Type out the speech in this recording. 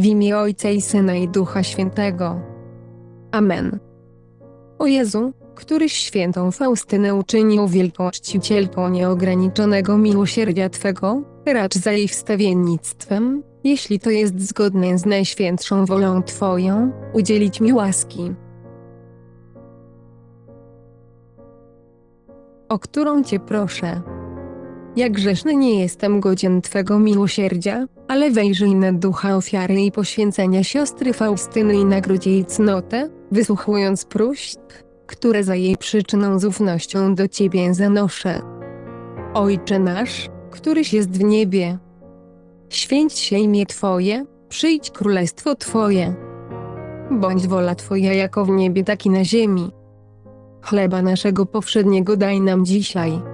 w imię Ojca i Syna i Ducha Świętego. Amen. O Jezu, któryś świętą Faustynę uczynił wielką czcicielką nieograniczonego miłosierdzia Twego, racz za jej wstawiennictwem, jeśli to jest zgodne z najświętszą wolą Twoją, udzielić mi łaski. O którą Cię proszę. Jak grzeszny nie jestem godzien Twego miłosierdzia, ale wejrzyj na ducha ofiary i poświęcenia siostry Faustyny i nagródź jej cnotę, wysłuchując próśb, które za jej przyczyną z ufnością do Ciebie zanoszę. Ojcze nasz, któryś jest w niebie, święć się imię Twoje, przyjdź królestwo Twoje. Bądź wola Twoja jako w niebie, tak i na ziemi. Chleba naszego powszedniego daj nam dzisiaj.